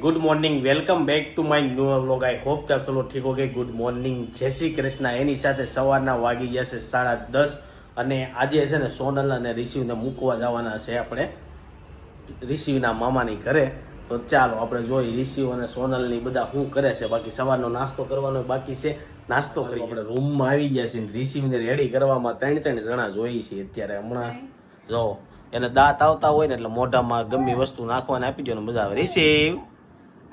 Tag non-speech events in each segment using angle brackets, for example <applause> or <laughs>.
Good morning welcome back to my new vlog I hope કે આપ ચલો ઠીક હો ગઈ ગુડ મોર્નિંગ જય શ્રી કૃષ્ણ. એની સાથે સવારના વાગી જશે સાડા દસ અને આજે છે ને સોનલ અને રિશિવને મૂકવા જવાના છે આપણે. રિશિવના મામાની ઘરે. તો ચાલો આપણે જોઈ રિશિવ અને સોનલની બધા શું કરે છે. બાકી સવારનો નાસ્તો કરવાનો બાકી છે. નાસ્તો કરી આપણે રૂમમાં આવી ગયા છીએ રિશિવને રેડી કરવામાં ત્રણ ત્રણ જણા જોઈએ છીએ અત્યારે હમણાં. જો, એને દાંત આવતા હોય ને એટલે મોઢામાં ગમે વસ્તુ નાખવાને આપી દો ને મજા આવે. રિસીવ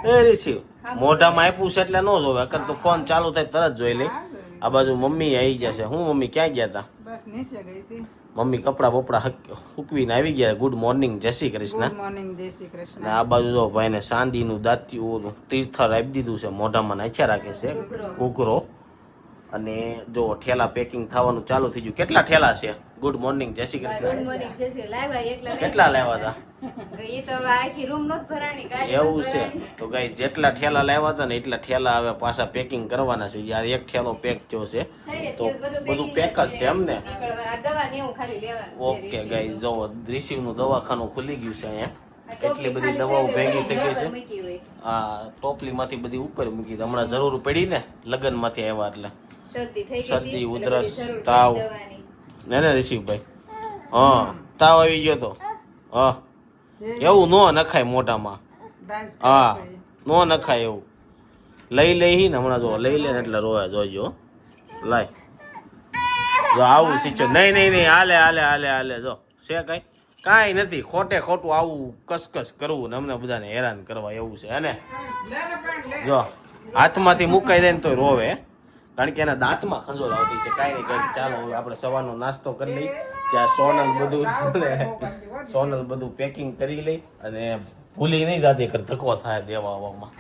એ રિસીવ મોઢામાં આપ્યું છે એટલે ન જોવે. કર તો ફોન ચાલુ થાય તરત જોઈ લે. આ બાજુ મમ્મી આવી જશે હું મમ્મી ક્યાં ગયા હતા બસ નીચે ગઈ હતી. મમ્મી કપડા બપડા હુકવીને આવી ગયા. ગુડ મોર્નિંગ જય શ્રી કૃષ્ણ. ગુડ મોર્નિંગ જય શ્રી કૃષ્ણ. આ બાજુ જો ભાઈને ચાંદીનું દાંતિયું તીર્થર આપી દીધું છે. મોઢામાં નાખ્યા રાખે છે. કુકરો અને જો ઠેલા પેકિંગ થવાનું ચાલુ થઈ ગયું કેટલા ઠેલા છે? ગુડ મોર્નિંગ જય શ્રી કૃષ્ણ. કેટલા લાવ્યા હતા? એવું છે. તો ગાઈ જેટલા ઠેલા લાવ્યા હતા ને એટલા ઠેલા હવે પાછા પેકિંગ કરવાના છે. યાર એક ઠેલો પેક થયો છે. તો બધું પેક જ છે એમ ને? દવા ને એવું ખાલી લેવાનું ઓકે ગાઈ જો રિસીવનું. દવાખાનું ખુલી ગયું છે અહીંયા. એટલી બધી દવાઓ ભેગી થઈ ગઈ છે. આ ટોપલી માંથી બધી ઉપર મૂકી હમણાં જરૂર પડી ને લગ્નમાંથી આવ્યા એટલે. શરદી ઉધરસ, તાવ. ને ને ઋષિભાઈ હા તાવ આવી ગયો તો. હા. એવું નો નખાય મોટામાં હા. નો નખાય એવું. લઈ લઈ ને હમણાં જો લઈ લે ને એટલે રોયા જોજો લાય. જો આવું સિચો નહીં નહીં નહીં હાલે હાલે હાલે હાલે જો. છે કઈ? કાંઈ નથી. ખોટે ખોટું આવું કસકસ કરવું ને અમને બધાને હેરાન કરવા એવું છે હે ને? જો હાથમાંથી મુકાઈ જાય ને તો રોવે કારણ કે એના દાંતમાં ખંજોલ આવતી છે કાંઈ નહીં કંઈક ચાલો હવે આપણે સવારનો નાસ્તો કરી લઈ ત્યાં સોનલ બધું <laughs> સોનલ બધું પેકિંગ કરી લઈ અને ભૂલી નહીં જાતી કર ધક્કો થાય દેવા આવવામાં.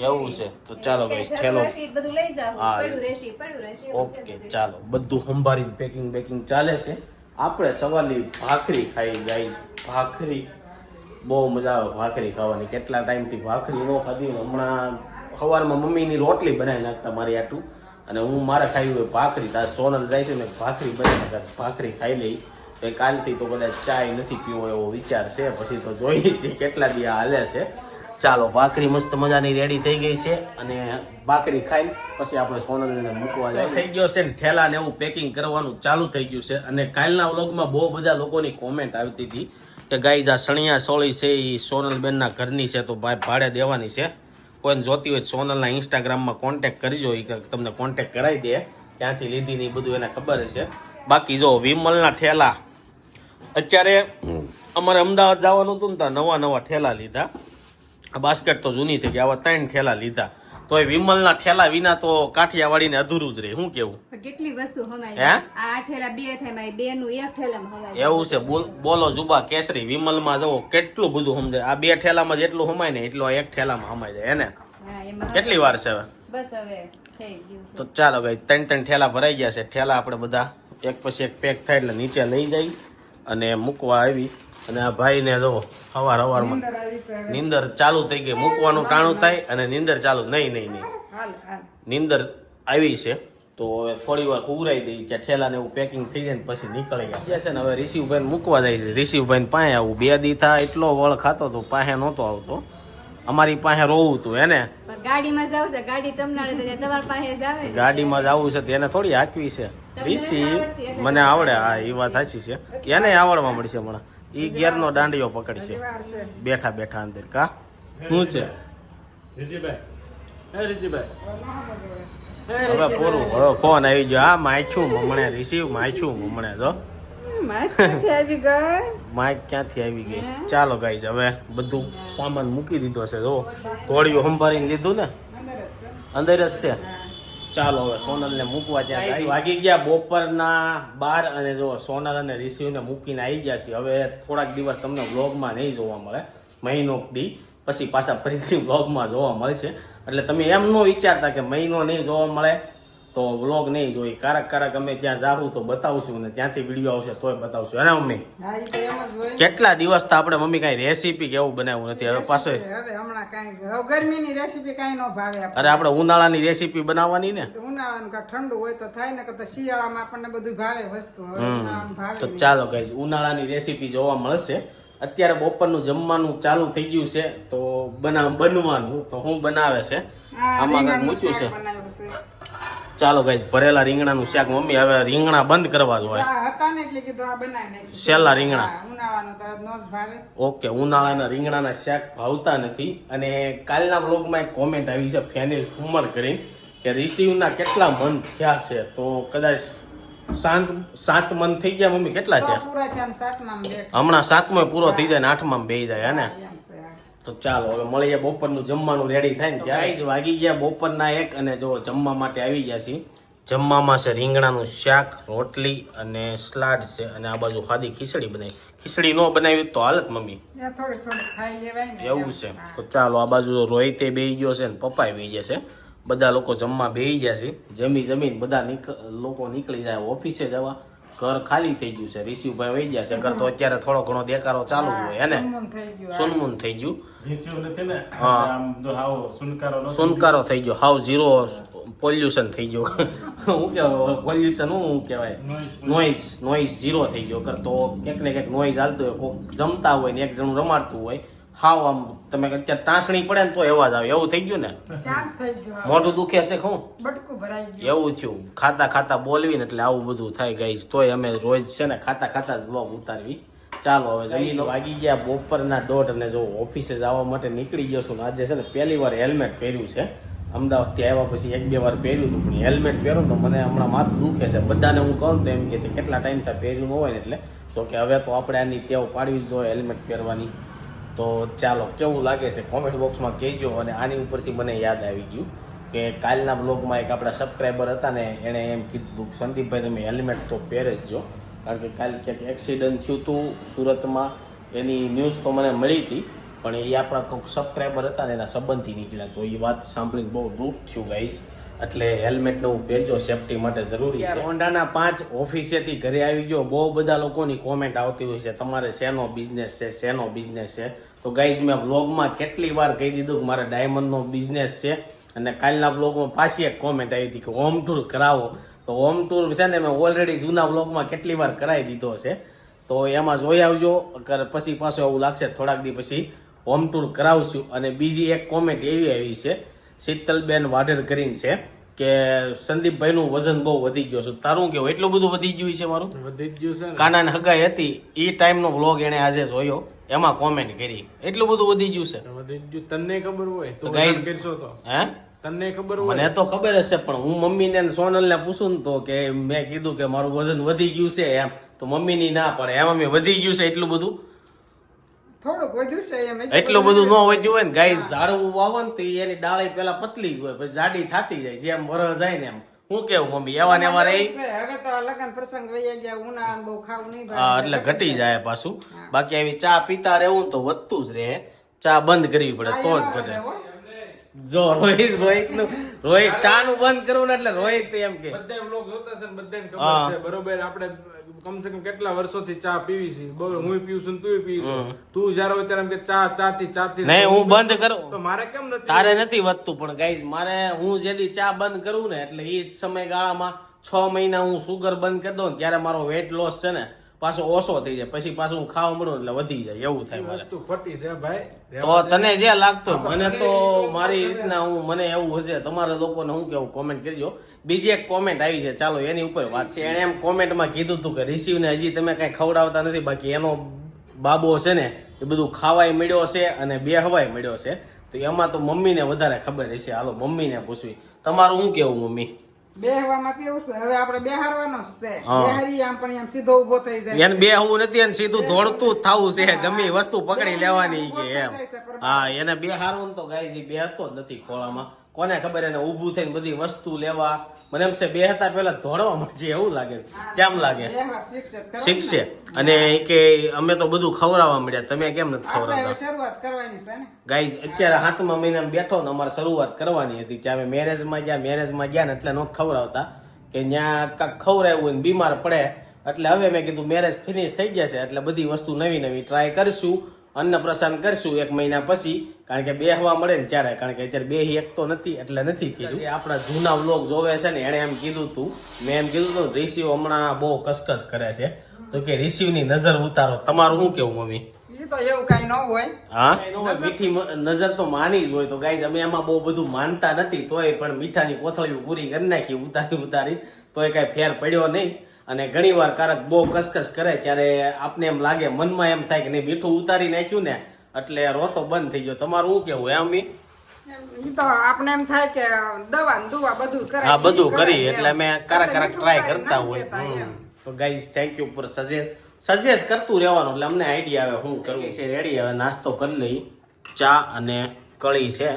એવું છે તો ચાલો ભાઈ ઠેલો. હશે એ બધું લઈ જાવ હા. પડ્યું રહેશે પડ્યું રહેશે એવું છે ઓકે ચાલો. બધું સંભાળીને પેકિંગ બેકિંગ ચાલે છે. આપણે સવારની ભાખરી ખાઈ જાય ભાખરી બહુ મજા આવે ભાખરી ખાવાની. કેટલા ટાઈમથી ભાખરી ન ખાધી હમણાં સવારમાં મમ્મીની રોટલી બનાવી નાખતા મારી આટું. અને હું મારે ખાઈ હોય ભાખરી. તાર સોનલ જાય છે ને ભાખરી બનાવી ભાખરી ખાઈ લઈ. તો કાલથી તો કદાચ ચાય નથી પીવો એવો વિચાર છે. પછી તો જોઈએ છીએ કેટલા દી હાલે છે. ચાલો, ભાખરી મસ્ત મજાની રેડી થઈ ગઈ છે. અને ભાખરી ખાઈ પછી આપણે સોનલને મૂકવા જાય. થઈ ગયો છે ને થેલા ને એવું પેકિંગ કરવાનું ચાલુ થઈ ગયું છે. અને કાલના વ્લોગમાં બહુ બધા લોકોની કોમેન્ટ આવતી હતી કે ગાઈ આ સણિયા સોળી છે એ સોનલબેનના ઘરની છે. તો ભાઈ ભાડે દેવાની છે. કોઈને જોતી હોય સોનલના ઇન્સ્ટાગ્રામમાં કોન્ટેક્ટ કરજો એ તમને કોન્ટેક કરાવી દે. ત્યાંથી લીધી ને એ બધું એને ખબર છે બાકી જો વિમલના ઠેલા અત્યારે અમારે અમદાવાદ જવાનું હતું ને ત્યાં નવા નવા ઠેલા લીધા. આ બાસ્કેટ તો જૂની થઈ ગઈ આવા ત્રણ ઠેલા લીધા. તો એ વિમલના ઠેલા વિના તો કાઠિયાવાડીને અધૂરું જ રહે. શું કેવું? કેટલી વસ્તુ હે? આ ઠેલા બે થાય બે નું એક ઠેલામાં એવું છે. બોલ- જુબા કેસરી વિમલમાં જવો કેટલું બધું સમજાય. આ બે ઠેલામાં જેટલું હમાય ને એટલું એક ઠેલામાં હમાય જાય એને કેટલી વાર છે હવે? બસ હવે તો ચાલો ભાઈ ત્રણ ત્રણ ઠેલા ભરાઈ ગયા છે. ઠેલા આપણે બધા એક પછી એક પેક થાય એટલે નીચે લઈ જઈ અને મૂકવા આવી. અને આ ભાઈને જો સવાર સવારમાં નીંદર ચાલુ થઈ ગઈ. મૂકવાનું ટાણું થાય અને નીંદર ચાલુ. નહીં નહીં નહીં. હાલ હાલ. નીંદર આવી છે. તો હવે થોડી વાર ઉભરાઈ દઈ કે ઠેલા ને એવું પેકિંગ થઈ જાય ને પછી નીકળી ગયા છે ને હવે ઋષિભાઈ મૂકવા જાય છે. ઋષિભાઈ પાસે આવું. બે દી થાય એટલો વળ ખાતો તો પાસે નહોતો આવતો. અમારી પાસે રોવું હતું એને ગાડીમાં જાવ છે ગાડી તમને તમારી પાસે જ ગાડીમાં જ આવું છે તેને થોડી હાકવી છે. એટલે મને આવડે. હા એ વાત સાચી છે. એને આવડવા મળશે હમણાં. ઈ ગેરનો દાંડિયો પકડશે છે. બેઠા બેઠા અંદર કા? શું છે હવે પૂરું હવે ફોન આવી ગયો. હા માયછું મમણે રિસીવ માયછું મમણે તો માઇક ક્યાંથી આવી ગઈ? માઇક ક્યાંથી આવી ગઈ? ચાલો ગાઈઝ હવે બધું સામાન મૂકી દીધો છે જો. તોડિયું સંભાળીને લીધું ને? અંદર જ છે. ચાલો હવે સોનલ ને મૂકવા ત્યાં. વાગી ગયા બપોરના બાર અને જો સોનલ અને રિસીવ ને મૂકીને આવી ગયા છે હવે થોડાક દિવસ તમને વ્લોગમાં નહીં જોવા મળે. મહિનો દી. પછી પાછા ફરીથી વ્લોગમાં જોવા મળશે એટલે તમે એમ ન વિચારતા કે મહિનો નહીં જોવા મળે. તો વ્લોગ નહીં જોઈ. કારક કારક અમે ત્યાં જાવું તો બતાવશું ને ત્યાંથી વીડિયો આવશે તોય બતાવશું. એના મમ્મી? કેટલા દિવસ તો આપણે મમ્મી કઈ રેસીપી કે એવું બનાવ્યું નથી? હવે પાસે હવે હમણાં કાંઈ હવે ગરમીની રેસીપી કાંઈ ન ભાવે અરે આપણે ઉનાળાની રેસીપી બનાવવાની ને? ઉનાળા ઉનાળાનું કાંઈ ઠંડુ હોય તો થાય ને તો શિયાળામાં આપણને બધું ભાવે વસ્તુ. તો. ચાલો ગાઈઝ ઉનાળાની રેસીપી જોવા મળશે. અત્યારે બપોરનું જમવાનું ચાલુ થઈ ગયું છે તો બના બનવાનું. તો હું બનાવે છે? આમાં મૂક્યું છે. ચાલો ગાઈસ ભરેલા રીંગણાનું શાક. મમ્મી હવે રીંગણા બંધ કરવા જોઈએ હતા ને એટલે કીધું આ બનાવી નાખ્યું શેલા રીંગણા. ભાવે. ઓકે ઉનાળાના રીંગણાના શાક ભાવતા નથી. અને કાલના બ્લોગમાં એક કોમેન્ટ આવી છે ફેનિલ હુમર કરીને કે રિસીવના કેટલા મન થયા છે? તો કદાચ સાત સાત મન થઈ ગયા મમ્મી કેટલા થયા? હમણાં સાતમો પૂરો થઈ જાય ને આઠમાં બે જાય ને. તો ચાલો હવે મળીએ બપોરનું જમવાનું રેડી થાય ને ત્યારે. જ વાગી ગયા બપોરના એક અને જો જમવા માટે આવી ગયા છીએ. જમવામાં છે રીંગણાનું શાક રોટલી અને સલાડ છે અને આ બાજુ ખાધી ખીચડી બનાવી. ખીચડી ન બનાવી તો હાલત મમ્મી. એ થોડુંક થોડુંક ખાઈ લેવાય ને એવું છે. તો ચાલો આ બાજુ રોહિતે બેહી ગયો છે ને પપ્પાએ બેહી ગયા છે. બધા લોકો જમવા બેહી ગયા છે. જમી જમીન બધા લોકો નીકળી જાય ઓફિસે જવા. ઘર ખાલી થઈ ગયું છે. રિશિવભાઈ વહી ગયા છે. ઘર તો અત્યારે થોડો ઘણો દેકારો ચાલુ હોય હે ને? સુનમુન થઈ ગયું સોનમૂન થઈ ગયું. રિસીવ નથી ને? હા. સુનકારો સુનકારો થઈ ગયો. હાવ ઝીરો પોલ્યુશન થઈ ગયો. શું કહેવાય પોલ્યુશન શું કહેવાય. નોઈઝ નોઈઝ ઝીરો થઈ ગયો. કર તો ક્યાંક ને ક્યાંક નોઈઝ હાલતું હોય કોક જમતા હોય ને એક જણું રમાડતું હોય હાવ આમ તમે અત્યારે ટાંસણી પડે ને તો એવા જ આવે. એવું થઈ ગયું ને? મોઢું દુખે છે ખું બટકું ભરાઈ ગયું. એવું થયું. ખાતા ખાતા બોલવી ને એટલે આવું બધું થાય ગઈ તોય અમે રોજ છે ને ખાતા ખાતા જ બ્લોગ ઉતારવી. ચાલો હવે જમીન વાગી ગયા. બપોરના દોઢ અને જો ઓફિસે જવા માટે નીકળી ગયો છું આજે છે ને પહેલી વાર હેલ્મેટ પહેર્યું છે. અમદાવાદથી આવ્યા પછી એક બે વાર પહેર્યું હતું પણ હેલ્મેટ પહેરું તો મને હમણાં માથું દુખે છે. બધાને હું કહું તો એમ કે કેટલા ટાઈમ થાય પહેર્યું ન હોય ને એટલે. તો કે હવે તો આપણે આની ટેવ પાડવી જ જોઈએ હેલ્મેટ પહેરવાની. તો ચાલો, કેવું લાગે છે? કોમેન્ટ બોક્સમાં કહેજો અને આની ઉપરથી મને યાદ આવી ગયું કે કાલના બ્લોગમાં એક આપણા સબસ્ક્રાઈબર હતા ને એણે એમ કીધું સંદીપભાઈ, તમે હેલ્મેટ તો પહેરે જ જો. કારણ કે કાલે ક્યાંક એક્સિડન્ટ થયું હતું સુરતમાં, એની ન્યૂઝ તો મને મળી હતી, પણ એ આપણા કોઈક સબસ્ક્રાઈબર હતા ને એના સંબંધી નીકળ્યા. તો એ વાત સાંભળીને બહુ દુઃખ થયું ગાઈશ એટલે હેલ્મેટનો નું પહેરજો સેફટી માટે જરૂરી છે. હોન્ડાના પાંચ ઓફિસેથી ઘરે આવી ગયો બહુ બધા લોકોની કોમેન્ટ આવતી હોય છે. તમારે શેનો બિઝનેસ છે શેનો બિઝનેસ છે? તો ગાઈઝ મેં બ્લોગમાં કેટલી વાર કહી દીધું કે મારે ડાયમંડનો બિઝનેસ છે. અને કાલના બ્લોગમાં પાછી એક કોમેન્ટ આવી હતી કે હોમ ટૂર કરાવો. તો હોમ ટૂર છે ને મેં ઓલરેડી જૂના બ્લોગમાં કેટલી વાર કરાવી દીધો છે. તો એમાં જોઈ આવજો પછી પાછું એવું લાગશે થોડાક દી પછી હોમ ટૂર કરાવશું. અને બીજી એક કોમેન્ટ એવી આવી છે શીતલબેન વાઢેર કરીને છે કે સંદીપભાઈનું વજન બહુ વધી ગયું છે. તારું કેવું? એટલું બધું વધી ગયું છે મારું? વધી ગયું છે કાનાની હગાઈ હતી. એ ટાઈમનો વ્લોગ એણે આજે જોયો. એમાં કોમેન્ટ કરી. એટલું બધું વધી ગયું છે. વધી ગયું. તને ખબર હોય તો કરશો તો. હે? તને ખબર હોય. મને તો ખબર હશે પણ હું મમ્મીને ને સોનલને પૂછું ને તો કે મેં કીધું કે મારું વજન વધી ગયું છે એમ. તો મમ્મીની ના પડે. એમ અમે વધી ગયું છે એટલું બધું. થોડુંક વધ્યું છે એમ એટલું બધું ન વધ્યું હોય ને ગાય ઝાડવું વાવો ને તો એની ડાળી પેલા પતલી જ હોય પછી જાડી થતી જાય જેમ વરસ જાય ને એમ. હું કેવું મમ્મી? એવા ને એવા રહી? હવે તો લગ્ન પ્રસંગ વહી ગયા ઉના બહુ ખાવ નહીં હા એટલે ઘટી જાય પાછું. બાકી આવી ચા પીતા રહેવું તો વધતું જ રહે. ચા બંધ કરવી પડે તો જ ઘટે. જો રોહિત રોહિતનું રોહિત ચા નું બંધ કરવું ને એટલે રોહિત એમ કે. બધા વ્લોગ જોતા છે ને બધાને ખબર છે. બરોબર આપણે કમસે કમ કેટલા વર્ષોથી ચા પીવી છે. બરોબર હું પીવું છું ને તું પીવું છું. તું જ્યારે હોય ત્યારે એમ કે ચા ચા થી ચા થી નહીં હું બંધ કરું. તો મારે કેમ નથી તારે નથી વધતું પણ ગાઈઝ મારે હું જેથી ચા બંધ કરું ને એટલે એ જ સમયગાળામાં છ મહિના હું સુગર બંધ કરી દઉં ત્યારે મારો વેટ લોસ છે ને પાછો ઓછો થઈ જાય. પછી પાછું હું ખાવા મળું એટલે વધી જાય. એવું થાય મારે. વસ્તુ ફટી છે ભાઈ. તો તને જે લાગતો મને તો મારી રીતના હું મને એવું હશે. તમારા લોકોને હું કેવું? કોમેન્ટ કરજો. બીજી એક કોમેન્ટ આવી છે. ચાલો એની ઉપર વાત છે. એણે એમ કોમેન્ટમાં કીધું હતું કે રિસીવને હજી તમે કાંઈ ખવડાવતા નથી. બાકી એનો બાબો છે ને એ બધું ખાવાય મળ્યો છે અને બે હવાય મળ્યો છે. તો એમાં તો મમ્મીને વધારે ખબર હશે. હાલો મમ્મીને પૂછવી. તમારું શું કેવું મમ્મી? બેહવામાં કેવું છે? હવે આપણે બેહારવાનો જ છે. હા. બેહારીએ આમ પણ એમ સીધો ઊભો થઈ જાય એને નથી એને સીધું દોડતું જ થવું છે. ગમે વસ્તુ પકડી લેવાની કે એમ. હા એને બે હારું ને તો ગાય બે હતો જ નથી ખોળામાં. કોને ખબર એને ઊભું થઈને બધી વસ્તુ લેવા? મને એમ છે બે હતા પેલા ધોળવા મળશે એવું લાગે. કેમ લાગે? શીખશે અને કે અમે તો બધું ખવડાવવા મળ્યા. તમે કેમ નથી ખવડાવતા? ગાઈઝ અત્યારે હાથમાં મહિનામાં બેઠો ને અમારે શરૂઆત કરવાની હતી કે અમે મેરેજમાં ગયા મેરેજમાં ગયા ને એટલે નહોતું ખવડાવતા. કે ત્યાં કાંક ખવડાવ્યું હોય ને બીમાર પડે. એટલે હવે મેં કીધું મેરેજ ફિનિશ થઈ ગયા છે એટલે બધી વસ્તુ નવી નવી ટ્રાય કરશું. અન્નપ્રસાન કરશું એક મહિના પછી કારણ કે બેહવા મળે ને ત્યારે કારણ કે અત્યારે બેહી એક તો નથી એટલે નથી કીધું. આપણા જૂના વ્લોગ જોવે છે ને એણે એમ કીધું હતું મેં એમ કીધું હતું રિસીવ હમણાં બહુ કસકસ કરે છે. તો કે રિસીવની નજર ઉતારો. તમારું શું કેવું મમ્મી? એ તો એવું કઈ ન હોય. હા? મીઠી નજર તો માની જ હોય. તો ગાઈઝ અમે એમાં બહુ બધું માનતા નથી તોય પણ મીઠાની કોથળીઓ પૂરી કરી નાખી ઉતારી ઉતારી તોય કઈ ફેર પડ્યો નહીં. અને ઘણી વાર કારક બહુ કસકસ કરે ત્યારે આપને એમ લાગે મનમાં એમ થાય કે નહીં મીઠું ઉતારી નાખ્યું ને એટલે રોતો બંધ થઈ ગયો. તમારું શું કેવું એમ તો આપણે એમ થાય કે દવા દુવા બધું કરે હા બધું કરી એટલે અમે કારક કારક ટ્રાય કરતા હોય. તો guys thank you for suggest suggest કરતું રહેવાનું એટલે અમને આઈડિયા આવે શું કરવું. છે રેડી હવે નાસ્તો કરી લઈ. ચા અને કળી છે.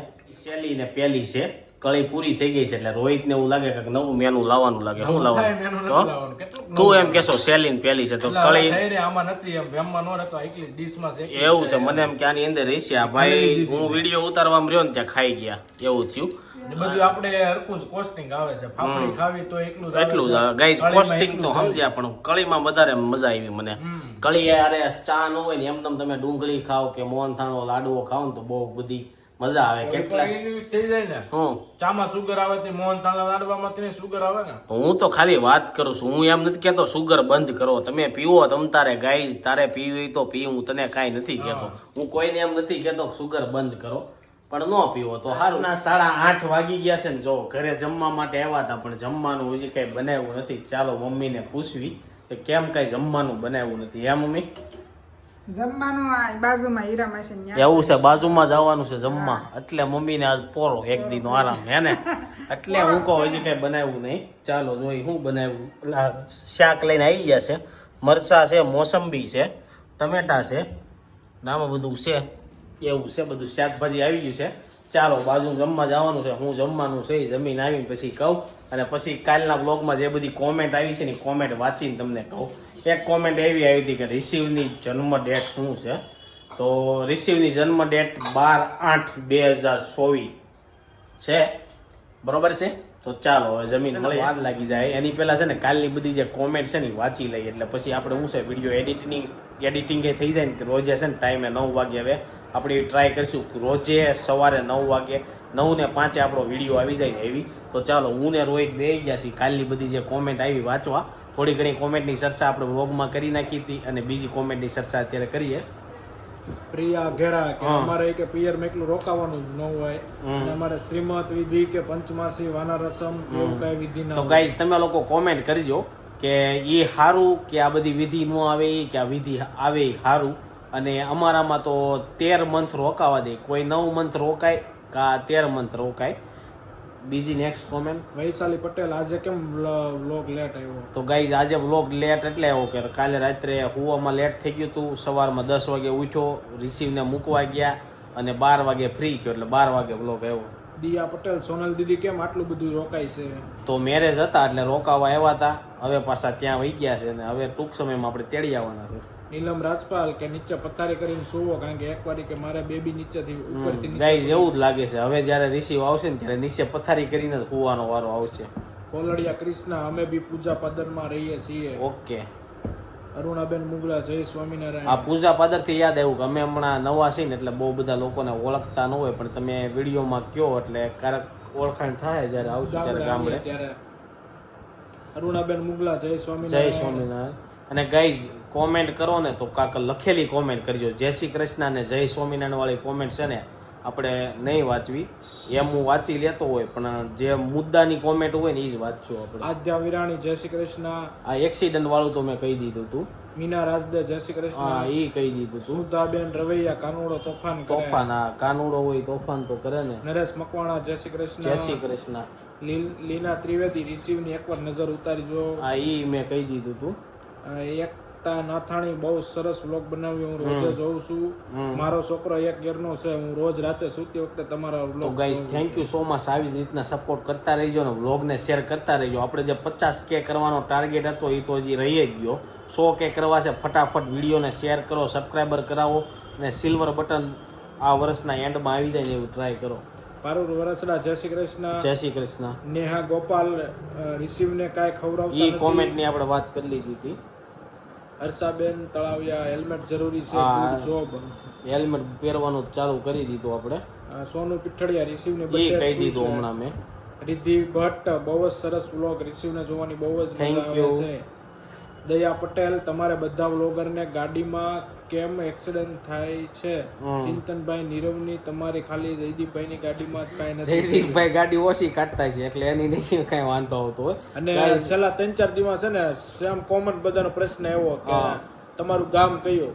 સેલી ને પેલી છે. કળી પૂરી થઈ ગઈ છે એટલે રોહિત ને એવું લાગે કે નવું મેનુ લાવવાનું લાગે. શું લાવવાનું. તો? એમ કેશો સેલી પેલી છે તો કળી આમાં નથી એમ એમમાં નો રહેતો એકલી ડીશમાં છે એવું છે મને એમ કે આની અંદર રહેશે. આ ભાઈ હું વીડિયો ઉતારવામાં રહ્યો ને ત્યાં ખાઈ ગયા. એવું થયું. બધું આપણે હરખું જ કોસ્ટિંગ આવે છે. ફાફડી ખાવી તો એટલું જ એટલું જ કોસ્ટિંગ સમજ્યા પણ કળીમાં વધારે મજા આવી મને. કળી અરે ચા ન હોય ને એમ તમે ડુંગળી ખાઓ કે મોહનથાણો લાડવો ખાઓ ને તો બહુ બધી મજા આવે કેટલા? થઈ જાય ને. હું? ચામાં સુગર આવે તે મોહન થાળા લાડવામાં તેને સુગર આવે ને. હું તો ખાલી વાત કરું છું હું એમ નથી કહેતો સુગર બંધ કરો. તમે પીવો તમ તારે ગાઈઝ તારે પીવી તો પી હું તને કાંઈ નથી કહેતો. હું કોઈને એમ નથી કહેતો સુગર બંધ કરો પણ ન પીવો તો હાલ ના સાડા આઠ વાગી ગયા છે ને જો ઘરે જમવા માટે આવ્યા હતા પણ જમવાનું હજી કઈ બનાવ્યું નથી. ચાલો મમ્મીને પૂછવી કે કેમ કઈ જમવાનું બનાવ્યું નથી. હે મમ્મી? જમવાનું આ બાજુમાં હીરા મશીન એવું છે બાજુમાં જવાનું છે જમવા. એટલે મમ્મીને આજ પોરો એક દી આરામ હે ને? એટલે હું કહું હજી કઈ બનાવ્યું નહીં. ચાલો જોઈ હું બનાવ્યું? શાક લઈને આવી ગયા છે. મરચા છે મોસંબી છે ટમેટા છે નામાં બધું છે એવું છે બધું શાકભાજી આવી ગયું છે. ચાલો બાજુ જમવા જવાનું છે હું જમવાનું છે જમીન આવીને પછી કહું. અને પછી કાલના બ્લોગમાં જે બધી કોમેન્ટ આવી છે ને કોમેન્ટ વાંચીને તમને કહું. એક કોમેન્ટ એવી આવી હતી કે રિસીવની જન્મ ડેટ શું છે? તો રિસીવની જન્મ ડેટ બાર આઠ બે હજાર ચોવીસ છે. બરોબર છે? તો ચાલો હવે જમીન મળી. વાર લાગી જાય. એની પહેલાં છે ને કાલની બધી જે કોમેન્ટ છે ને વાંચી લઈએ. એટલે પછી આપણે શું છે વીડિયો એડિટિંગ એડિટિંગ એ થઈ જાય ને કે રોજે છે ને ટાઈમે નવ વાગે. હવે આપણે ટ્રાય કરીશું રોજે સવારે નવ વાગે નવ ને પાંચે આપણો વીડિયો આવી જાય ને એવી. તો ચાલો હું ને રોહિત બે ગયા છીએ. કાલની બધી જે કોમેન્ટ આવી વાંચવા. થોડી ઘણી કોમેન્ટની ચર્ચા આપણે વ્લોગમાં કરી નાખી હતી અને બીજી કોમેન્ટની ચર્ચા અત્યારે કરીએ. પ્રિયા ઘેરા કે અમારે કે પિયર મેકલું રોકાવાનું ન હોય. અમારે શ્રીમત વિધિ કે પંચમાસી વાના રસમ એવું કઈ વિધિ ના તો ગાઈઝ તમે લોકો કોમેન્ટ કરજો કે એ સારું કે આ બધી વિધિ ન આવે એ કે આ વિધિ આવે સારું અને અમારામાં તો તેર મંથ રોકાવા દે. કોઈ નવ મંથ રોકાય કા તેર મંથ રોકાય બીજી નેક્સ્ટ કોમેન્ટ વૈશાલી પટેલ આજે કેમ વ્લોગ લેટ આવ્યો? તો ગાઈઝ આજે વ્લોગ લેટ એટલે આવ્યો કે કાલે રાત્રે હુવામાં લેટ થઈ ગયું હતું સવારમાં દસ વાગે ઉઠ્યો રિસીવને મૂકવા ગયા અને બાર વાગે ફ્રી થયો એટલે બાર વાગે વ્લોગ આવ્યો. દિયા પટેલ સોનલ દીદી કેમ આટલું બધું રોકાય છે? તો મેરેજ હતા એટલે રોકાવા આવ્યા હતા. હવે પાછા ત્યાં વહી ગયા છે અને હવે ટૂંક સમયમાં આપણે તેડી આવવાના છે. નીલમ રાજપાલ કે નીચે પથારી કરીને સુવો કારણ કે એક વારી કે મારે બેબી નીચેથી ઉપરથી ગાઈઝ એવું જ લાગે છે. હવે જ્યારે રિસીવ આવશે ને ત્યારે નીચે પથારી કરીને જ કૂવાનો વારો આવશે. કોલડિયા કૃષ્ણ અમે બી પૂજા પદરમાં રહીએ છીએ. ઓકે. અરુણાબેન મુગલા જય આ પૂજા પાદરથી યાદ આવ્યું કે અમે હમણાં નવા છીએ ને એટલે બહુ બધા લોકોને ઓળખતા ન હોય પણ તમે વિડીયોમાં કયો એટલે ક્યારેક ઓળખાણ થાય જ્યારે આવશે ત્યારે ગામડે ત્યારે. અરુણાબેન મુગલા જય જય સ્વામિનારાયણ. સ્વામિનારાયણ. અને ગાઈઝ કોમેન્ટ કરો ને તો કાંક લખેલી કોમેન્ટ કરજો. જય શ્રી કૃષ્ણ અને જય સ્વામિનારાયણ વાળી કોમેન્ટ છે ને આપણે નહીં વાંચવી. એમ હું વાંચી લેતો હોય પણ જે મુદ્દાની કોમેન્ટ હોય ને એ જ વાંચજો આપણે. આદ્યા વિરાણી જય શ્રી કૃષ્ણ. આ એક્સિડન્ટ વાળું તો મેં કહી દીધું હતું મીના રાજદે જય શ્રી હા કૃષ્ણ એ કહી દીધું હતું સુધાબેન રવૈયા કાનુડો તોફાન તોફાન આ કાનુડો હોય તોફાન તો કરે ને. નરેશ મકવાણા જય શ્રી કૃષ્ણ. જય શ્રી કૃષ્ણ. લીના ત્રિવેદી રિસીવની એકવાર નજર ઉતારી જો આ એ મેં કહી દીધું હતું અ, એકતા નાથાણી બહુ સરસ વ્લોગ બનાવ્યો હું રોજે જોઉં છું. મારો છોકરો એક યરનો છે. હું રોજ રાતે સૂતી વખતે તમારા vlog guys thank you so much આવી જ રીતના સપોર્ટ કરતા રહેજો ને વ્લોગને શેર કરતા રહેજો. આપણે જે પચાસ કે કરવાનો ટાર્ગેટ હતો એ તો હજી રહી જ ગયો. સો કે કરવા છે ફટાફટ વિડીયોને શેર કરો સબસ્ક્રાઈબર કરાવો અને સિલ્વર બટન આ વર્ષના એન્ડમાં આવી જાય ને એવું ટ્રાય કરો. પારુર વરસડા જય શ્રી કૃષ્ણ. જય શ્રી કૃષ્ણ. નેહા ગોપાલ રિસીવને કાંઈ ખવડાવ એ કોમેન્ટની આપણે વાત કરી લીધી હતી. હર્ષાબેન તળાવિયા હેલ્મેટ જરૂરી છે ગુડ જોબ હેલ્મેટ પહેરવાનું ચાલુ કરી દીધું આપણે. સોનુ પીઠડિયા રિસીવને એ કહી દીધું હમણાં મેં. રિદ્ધિ ભટ્ટ બહુ જ સરસ વ્લોગ રિસીવને જોવાની બહુ જ મજા આવે છે. દયા પટેલ તમારે બધા વ્લોગરને ગાડીમાં કેમ એક્સિડન્ટ થાય છે? ચિંતનભાઈ નીરવની તમારી ખાલી જયદીપભાઈની ગાડીમાં જ કાંઈ નથી. જયદીપભાઈ ગાડી ઓછી કાઢતા છે એટલે એની નહીં કઈ વાંધો આવતો હોય. અને છેલ્લા ત્રણ ચાર દિવસ છે ને સેમ કોમન બધાનો પ્રશ્ન એવો કે તમારું ગામ કયું?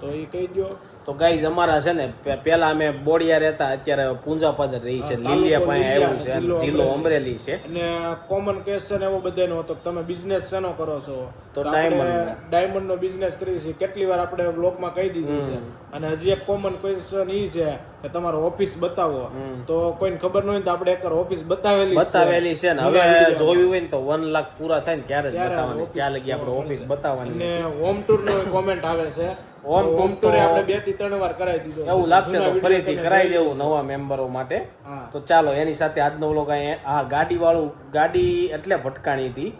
તો એ કહી દો તો ગાઈઝ અમારા છે ને પેલા અમે બોડિયા રહેતા અત્યારે પૂંજા પાદર રહી છે. લીલિયા પાસે આવ્યું છે જિલ્લો અમરેલી. છે. અને કોમન ક્વેશ્ચન એવો બધાનો હતો કે તમે બિઝનેસ શેનો કરો છો? તો ડાયમંડ ડાયમંડ નો. બિઝનેસ કરી છે. કેટલી વાર આપણે બ્લોગમાં કહી દીધું છે. અને હજી એક કોમન ક્વેશ્ચન ઈ છે કે તમારો ઓફિસ બતાવો. તો કોઈને ખબર ન હોય તો આપણે એકવાર ઓફિસ બતાવેલી બતાવેલી છે ને. હવે જોયું હોય ને તો વન લાખ પૂરા થાય ને ત્યારે જ બતાવવાની. ત્યાં લગી આપણે ઓફિસ બતાવવાની હોમ ટૂર નો કોમેન્ટ આવે છે. Home tour તો- આપણે બેથી ત્રણ વાર કરાવી દીધો એવું લાગશે તો ફરીથી કરાવી દેવું નવા મેમ્બરો માટે. તો ચાલો એની સાથે આજનો વ્લોગ આ ગાડી વાળું ગાડી એટલે ભટકાણી હતી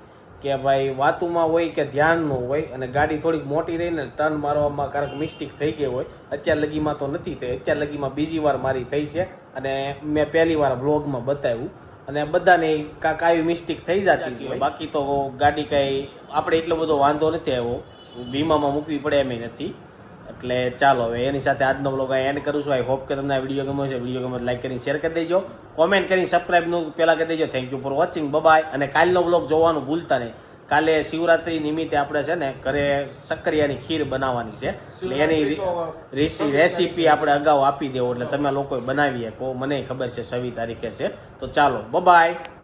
કે ભાઈ વાતુમાં હોય કે ધ્યાનનું હોય અને ગાડી થોડીક મોટી રહીને ટર્ન મારવામાં કારક મિસ્ટેક થઈ ગઈ હોય. અત્યાર લગીમાં તો નથી થઈ અત્યાર લગીમાં બીજી વાર મારી થઈ છે અને મેં પહેલી વાર બ્લોગમાં બતાવ્યું. અને બધાને કાંક આવી મિસ્ટેક થઈ જતી હોય. બાકી તો ગાડી કાંઈ આપણે એટલો બધો વાંધો નથી આવ્યો. વીમામાં મૂકવી પડે એમ નથી. એટલે ચાલો હવે એની સાથે આજનો બ્લોગ એન્ડ કરું છું. આઈ હોપ કે તમને આ વીડિયો ગમ્યો છે વીડિયો ગમે લાઈક કરીને શેર કરી દેજો. કોમેન્ટ કરીને સબસ્ક્રાઈબનું પહેલાં કરી દેજો. Thank you for watching bye bye અને કાલનો બ્લોગ જોવાનું ભૂલતા નહીં. કાલે શિવરાત્રી નિમિત્તે આપણે છે ને ઘરે શક્કરિયાની ખીર બનાવવાની છે. એની રેસી રેસીપી આપણે અગાઉ આપી દેવો. એટલે તમે લોકો બનાવીએ. કહો મને ખબર છે છવ્વીસ તારીખે છે. તો ચાલો બાય